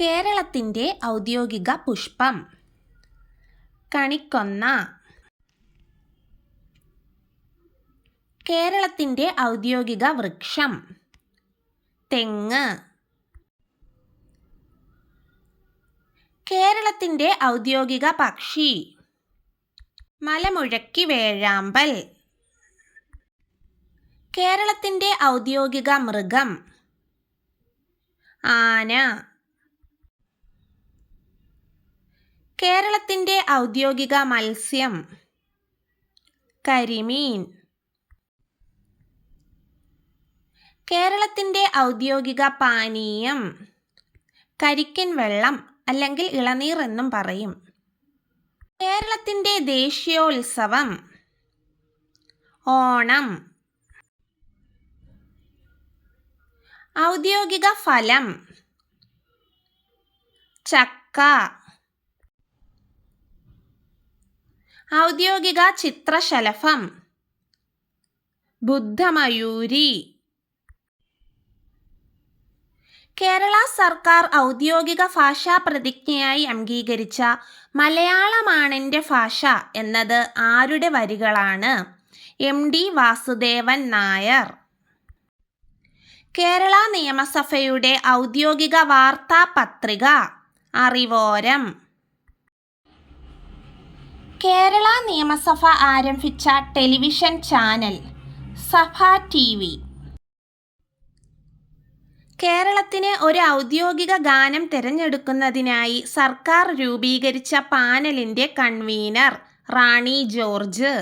കേരളത്തിന്റെ ഔദ്യോഗിക പുഷ്പം. കണിക്കൊന്ന. കേരളത്തിന്റെ ഔദ്യോഗിക വൃക്ഷം. തെങ്ങ്. കേരളത്തിന്റെ ഔദ്യോഗിക പക്ഷി. മലമുഴക്കി വേഴാമ്പൽ. കേരളത്തിന്റെ ഔദ്യോഗിക മൃഗം. ആന. കേരളത്തിന്റെ ഔദ്യോഗിക മത്സ്യം. കരിമീൻ. കേരളത്തിന്റെ ഔദ്യോഗിക പാനീയം. കരിക്കൻ വെള്ളം അല്ലെങ്കിൽ ഇളനീർ എന്നും പറയും. കേരളത്തിന്റെ ദേശീയോത്സവം. ഓണം. ഔദ്യോഗിക ഫലം. ചക്ക. ഔദ്യോഗിക ചിത്രശലഭം. ബുദ്ധമയൂരി. കേരള സർക്കാർ ഔദ്യോഗിക ഭാഷാ പ്രതിജ്ഞയായി അംഗീകരിച്ച മലയാളമാണെന്റെ ഭാഷ എന്നത് ആരുടെ വരികളാണ്? M D Vasudevan Nair. Kerala നിയമസഭയുടെ ഔദ്യോഗിക വാർത്താപത്രിക അറിവോരം. കേരള നിയമസഭ ആരംഭിച്ച television channel Sabha T V. കേരളത്തിന് ഒരു ഔദ്യോഗിക ഗാനം തിരഞ്ഞെടുക്കുന്നതിനായി സർക്കാർ രൂപീകരിച്ച പാനലിന്റെ കൺവീനർ റാണി ജോർജ്.